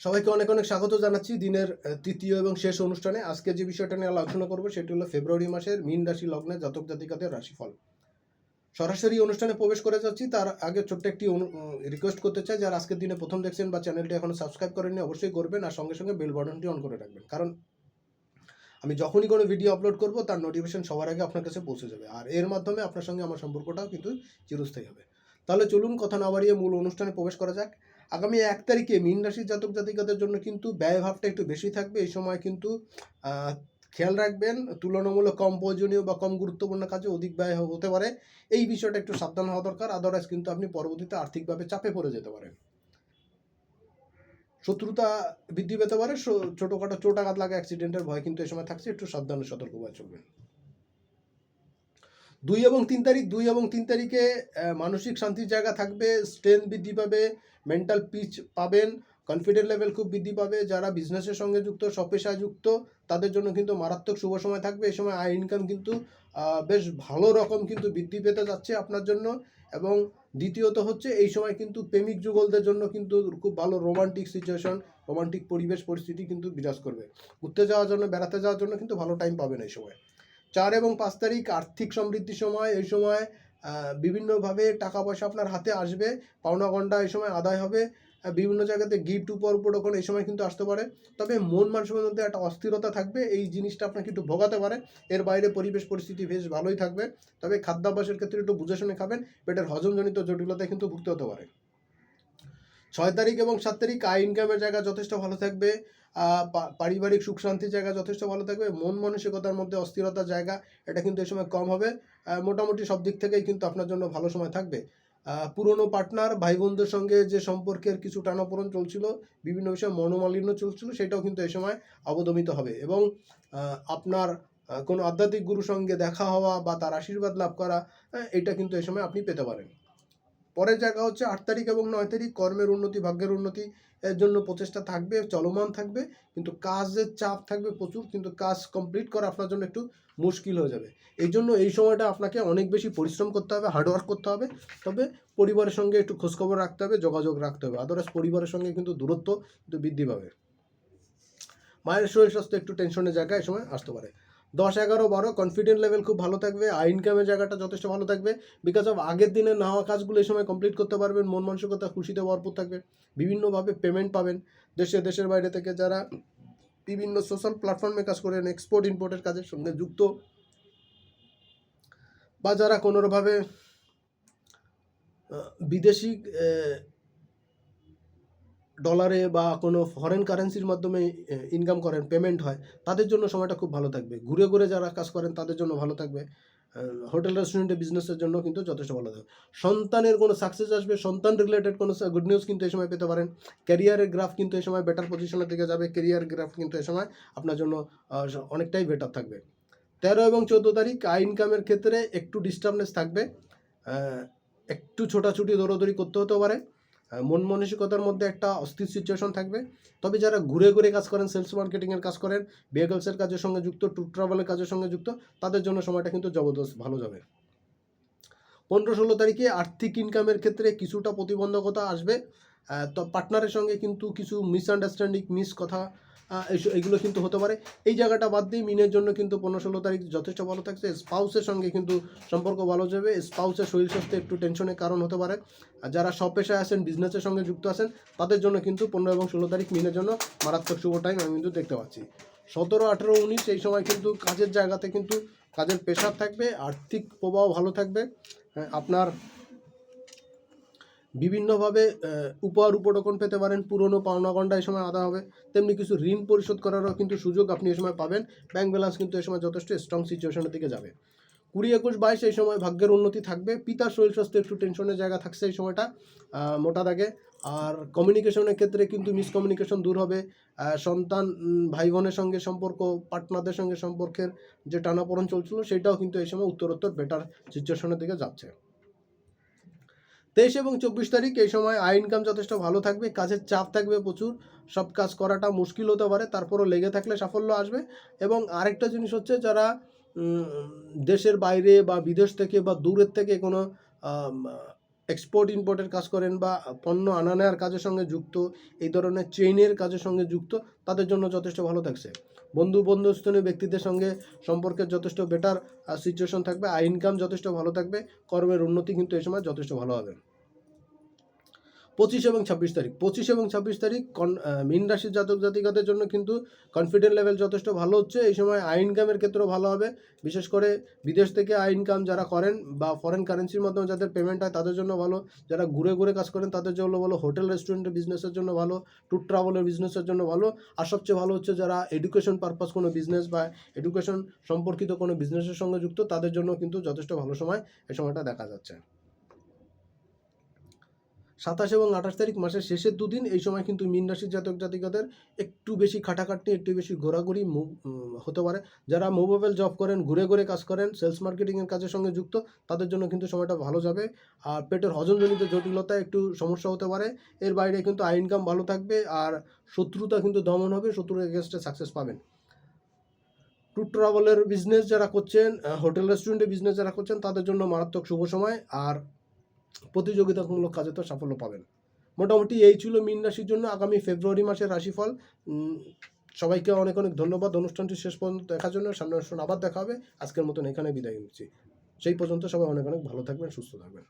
সবাইকে অনেক অনেক স্বাগত জানাচ্ছি দিনের তৃতীয় এবং শেষ অনুষ্ঠানে। আজকে যে বিষয়টা নিয়ে আলোচনা করব সেটি হলো ফেব্রুয়ারি মাসের মীন রাশি লগ্নে জাতক জাতিকাদের রাশিফল। সরাসরি অনুষ্ঠানে প্রবেশ করে যাচ্ছি। তার আগে ছোট্ট একটি রিকোয়েস্ট করতে চাই। যারা আজকের দিনে প্রথম দেখছেন বা চ্যানেলটি এখনও সাবস্ক্রাইব করেননি, অবশ্যই করবেন আর সঙ্গে সঙ্গে বেল বাটনটি অন করে রাখবেন। কারণ আমি যখনই কোনো ভিডিও আপলোড করব, তার নোটিফিকেশন সবার আগে আপনার কাছে পৌঁছে যাবে। আর এর মাধ্যমে আপনার সঙ্গে আমার সম্পর্কটাও কিন্তু চিরস্থায়ী হবে। তাহলে চলুন, কথা না বাড়িয়ে মূল অনুষ্ঠানে প্রবেশ করা যাক। আগামী এক তারিখে মীন রাশির জাতক জাতিকাদের জন্য কিন্তু ব্যয়ভাবটা একটু বেশি থাকবে। এই সময় কিন্তু খেয়াল রাখবেন, তুলনামূলক কম প্রয়োজনীয় বা কম গুরুত্বপূর্ণ কাজে অধিক ব্যয় হতে পারে। এই বিষয়টা একটু সাবধান হওয়া দরকার। আদারওয়াইজ কিন্তু আপনি পরবর্তীতে আর্থিকভাবে চাপে পড়ে যেতে পারেন। শত্রুতা বৃদ্ধি পেতে পারে। ছোটখাটো চোট আঘাত লাগা অ্যাক্সিডেন্টের ভয় কিন্তু এই সময় থাকছে। একটু সাবধানে সতর্কভাবে চলবেন। দুই এবং তিন তারিখ, দুই এবং তিন তারিখে মানসিক শান্তির জায়গা থাকবে স্ট্রেংথ বৃদ্ধি পাবে মেন্টাল পিচ পাবেন কনফিডেন্ট লেভেল খুব বৃদ্ধি পাবে। যারা বিজনেসের সঙ্গে যুক্ত স্বপেশায় যুক্ত, তাদের জন্য কিন্তু মারাত্মক শুভ সময় থাকবে। এই সময় আয় ইনকাম কিন্তু বেশ ভালো রকম কিন্তু বৃদ্ধি পেতে যাচ্ছে আপনার জন্য। এবং দ্বিতীয়ত হচ্ছে, এই সময় কিন্তু প্রেমিক যুগলদের জন্য কিন্তু খুব ভালো রোমান্টিক সিচুয়েশন রোমান্টিক পরিবেশ, পরিস্থিতি কিন্তু বিরাজ করবে। ঘুরতে যাওয়ার জন্য, বেড়াতে যাওয়ার জন্য কিন্তু ভালো টাইম পাবেন এই সময়। চার এবং পাঁচ তারিখ আর্থিক সমৃদ্ধির সময়, এই সময় বিভিন্নভাবে টাকা পয়সা আপনার হাতে আসবে। পাওনা গন্ডা এই সময় আদায় হবে। বিভিন্ন জায়গাতে গিফট উপর উপরকম এই সময় কিন্তু আসতে পারে। তবে মন মানুষের মধ্যে একটা অস্থিরতা থাকবে। এই জিনিসটা আপনাকে একটু ভোগাতে পারে। এর বাইরে পরিবেশ পরিস্থিতি বেশ ভালোই থাকবে। তবে খাদ্যাভ্যাসের ক্ষেত্রে একটু বুঝে শুনে খাবেন। পেটের হজমজনিত জটিলতায় কিন্তু ভুগতে হতে পারে। ছয় তারিখ এবং সাত তারিখ আয় ইনকামের জায়গা যথেষ্ট ভালো থাকবে পারিবারিক সুখ শান্তির জায়গা যথেষ্ট ভালো থাকবে, মন মানসিকতার মধ্যে অস্থিরতার জায়গা, এটা কিন্তু এই সময় কম হবে মোটামুটি সব দিক থেকেই কিন্তু আপনার জন্য ভালো সময় থাকবে। পুরনো পার্টনার ভাই বোনদের সঙ্গে যে সম্পর্কের কিছু টানাপোড়ন চলছিল, বিভিন্ন বিষয়ে মনোমালিন্য চলছিল, সেটাও কিন্তু এই সময় অবদমিত হবে এবং আপনার কোনো আধ্যাত্মিক গুরুর সঙ্গে দেখা হওয়া বা তার আশীর্বাদ লাভ করা এটা কিন্তু এই সময় আপনি পেতে পারেন। পরের জায়গা হচ্ছে আট তারিখ এবং নয় তারিখ, কর্মের উন্নতি, ভাগ্যের উন্নতি এর জন্য প্রচেষ্টা থাকবে, চলমান থাকবে, কিন্তু কাজের চাপ থাকবে প্রচুর, কিন্তু কাজ কমপ্লিট করা আপনার জন্য একটু মুশকিল হয়ে যাবে। এই জন্য এই সময়টা আপনাকে অনেক বেশি পরিশ্রম করতে হবে হার্ডওয়ার্ক করতে হবে, তবে পরিবারের সঙ্গে একটু খোঁজখবর রাখতে হবে, যোগাযোগ রাখতে হবে আদারওয়াইজ পরিবারের সঙ্গে কিন্তু দূরত্ব কিন্তু বৃদ্ধি পাবে। মায়ের শরীর স্বাস্থ্য একটু টেনশনের জায়গায়, এই সময় আসতে পারে। দশ এগারো বারো কনফিডেন্ট লেভেল খুব ভালো থাকবে, আর ইনকামের জায়গাটা যথেষ্ট ভালো থাকবে বিকজ অফ আগের দিনে না হওয়া কাজগুলো এই সময় কমপ্লিট করতে পারবেন, মন মানসিকতা খুশিতে ভরপুর থাকবে, বিভিন্নভাবে পেমেন্ট পাবেন, দেশে, দেশের বাইরে থেকে যারা বিভিন্ন সোশ্যাল প্ল্যাটফর্মে কাজ করেন এক্সপোর্ট ইম্পোর্টের কাজের সঙ্গে যুক্ত, বা যারা কোনোভাবে বিদেশি ডলারে বা কোনো ফরেন কারেন্সির মাধ্যমে ইনকাম করেন পেমেন্ট হয়, তাদের জন্য সময়টা খুব ভালো থাকবে। ঘুরে ঘুরে যারা কাজ করেন, তাদের জন্য ভালো থাকবে। হোটেল রেস্টুরেন্টে বিজনেসের জন্য কিন্তু যথেষ্ট ভালো থাকবে। সন্তানের কোনো সাকসেস আসবে, সন্তান রিলেটেড কোনো গুড নিউজ কিন্তু এই সময় পেতে পারেন। ক্যারিয়ারের গ্রাফ কিন্তু এই সময় বেটার পজিশনের দিকে যাবে। ক্যারিয়ার গ্রাফ কিন্তু এই সময় আপনার জন্য অনেকটাই বেটার থাকবে। তেরো এবং চোদ্দ তারিখ আই ইনকামের ক্ষেত্রে একটু ডিস্টার্বনেস থাকবে। একটু ছোটাছুটি, দৌড়াদৌড়ি করতে হতে পারে। মন মানসিকতার মধ্যে একটা অস্থির সিচুয়েশন থাকবে। তবে যারা ঘুরে ঘুরে কাজ করেন সেলস মার্কেটিংয়ের কাজ করেন ভেহিকলসের কাজের সঙ্গে যুক্ত ট্যুর ট্রাভেলের কাজের সঙ্গে যুক্ত, তাদের জন্য সময়টা কিন্তু জবরদস্ত, ভালো যাবে। পনেরো ষোলো তারিখে আর্থিক ইনকামের ক্ষেত্রে কিছুটা প্রতিবন্ধকতা আসবে। তো পার্টনারের সঙ্গে কিন্তু কিছু মিসআন্ডারস্ট্যান্ডিং মিস কথা এগুলো কিন্তু হতে পারে। এই জায়গাটা বাদ দিয়ে মিনের জন্য কিন্তু পনেরো ষোলো তারিখ যথেষ্ট ভালো থাকছে। স্পাউসের সঙ্গে কিন্তু সম্পর্ক ভালো যাবে। স্পাউসের শরীর স্বাস্থ্যে একটু টেনশনের কারণ হতে পারে। আর যারা সব পেশায় আছেন বিজনেসের সঙ্গে যুক্ত আছেন তাদের জন্য কিন্তু পনেরো এবং ষোলো তারিখ মিনের জন্য মারাত্মক শুভ টাইম আমি কিন্তু দেখতে পাচ্ছি। সতেরো আঠেরো উনিশ এই সময় কিন্তু কাজের জায়গাতে কিন্তু কাজের প্রেশার থাকবে আর্থিক প্রবাহ ভালো থাকবে। হ্যাঁ, আপনার বিভিন্নভাবে উপহার উপটকন পেতে পারেন, পুরনো পাওনা গন্ডা এই সময় আদা হবে। তেমনি কিছু ঋণ পরিশোধ করারও কিন্তু সুযোগ আপনি এই সময় পাবেন। ব্যাংক ব্যালেন্স কিন্তু এই সময় যথেষ্ট স্ট্রং সিচুয়েশনের দিকে যাবে। কুড়ি একুশ বাইশ এই সময় ভাগ্যের উন্নতি থাকবে। পিতার শরীর স্বাস্থ্য একটু টেনশনের জায়গা থাকছে এই সময়টা মোটা দাগে। আর কমিউনিকেশনের ক্ষেত্রে কিন্তু মিসকমিউনিকেশন দূর হবে। সন্তান ভাই বোনের সঙ্গে সম্পর্ক পার্টনারদের সঙ্গে সম্পর্কের যে টানাপোড়ন চলছিল, সেটাও কিন্তু এই সময় উত্তরোত্তর বেটার সিচুয়েশনের দিকে যাচ্ছে। তেইশ এবং চব্বিশ তারিখ এই সময় আয় ইনকাম যথেষ্ট ভালো থাকবে, কাজের চাপ থাকবে প্রচুর, সব কাজ করাটা মুশকিল হতে পারে, তারপরও লেগে থাকলে সাফল্য আসবে এবং আরেকটা জিনিস হচ্ছে যারা দেশের বাইরে বা বিদেশ থেকে বা দূরের থেকে কোনো এক্সপোর্ট ইম্পোর্টের কাজ করেন বা পণ্য আনা নেওয়ার কাজের সঙ্গে যুক্ত, এই ধরনের চেইনের কাজের সঙ্গে যুক্ত, তাদের জন্য যথেষ্ট ভালো থাকছে। বন্ধু বন্ধুস্থনীয় ব্যক্তিদের সঙ্গে সম্পর্কের যথেষ্ট বেটার সিচুয়েশন থাকবে, আয় ইনকাম যথেষ্ট ভালো থাকবে, কর্মের উন্নতি কিন্তু এই সময় যথেষ্ট ভালো হবে। পঁচিশ এবং ছাব্বিশ তারিখ। পঁচিশ এবং ছাব্বিশ তারিখ কন মীন রাশির জাতক জাতিকাদের জন্য কিন্তু কনফিডেন্ট লেভেল যথেষ্ট ভালো হচ্ছে। এই সময় আয় ইনকামের ক্ষেত্রেও ভালো হবে। বিশেষ করে বিদেশ থেকে আয় ইনকাম যারা করেন বা ফরেন কারেন্সির মাধ্যমে যাদের পেমেন্ট হয় তাদের জন্য ভালো। যারা ঘুরে ঘুরে কাজ করেন তাদের জন্য ভালো। হোটেল রেস্টুরেন্টের বিজনেসের জন্য ভালো। ট্যুর ট্রাভেলের বিজনেসের জন্য ভালো। আর সবচেয়ে ভালো হচ্ছে যারা এডুকেশন পারপাস কোনো বিজনেস বা এডুকেশন সম্পর্কিত কোনো বিজনেসের সঙ্গে যুক্ত তাদের জন্য কিন্তু যথেষ্ট ভালো সময় এই সময়টা দেখা যাচ্ছে। সাতাশ এবং আঠাশ তারিখ মাসের শেষের দুদিন, এই সময় কিন্তু মীন রাশির জাতক জাতিকাদের একটু বেশি খাটাখাটনি, একটু বেশি ঘোরাঘুরি হতে পারে। যারা মোবাইল জব করেন, ঘুরে ঘুরে কাজ করেন সেলস মার্কেটিংয়ের কাজের সঙ্গে যুক্ত, তাদের জন্য কিন্তু সময়টা ভালো যাবে। আর পেটের হজমজনিত জটিলতা একটু সমস্যা হতে পারে। এর বাইরে কিন্তু আয় ইনকাম ভালো থাকবে আর শত্রুতা কিন্তু দমন হবে, শত্রুর এগেনস্টে সাকসেস পাবেন। ট্যুর ট্রাভেলের বিজনেস যারা করছেন হোটেল রেস্টুরেন্টে বিজনেস যারা করছেন, তাদের জন্য মারাত্মক শুভ সময়। আর প্রতিযোগিতামূলক কাজে তো সাফল্য পাবেন। মোটামুটি এই ছিল মিন রাশির জন্য আগামী ফেব্রুয়ারি মাসের রাশিফল। সবাইকে অনেক অনেক ধন্যবাদ। অনুষ্ঠানটি শেষ পর্যন্ত দেখার জন্য সামনে আবার দেখা হবে। আজকের মতন এখানে বিদায় নিচ্ছি। সেই পর্যন্ত সবাই অনেক অনেক ভালো থাকবেন, সুস্থ থাকবেন।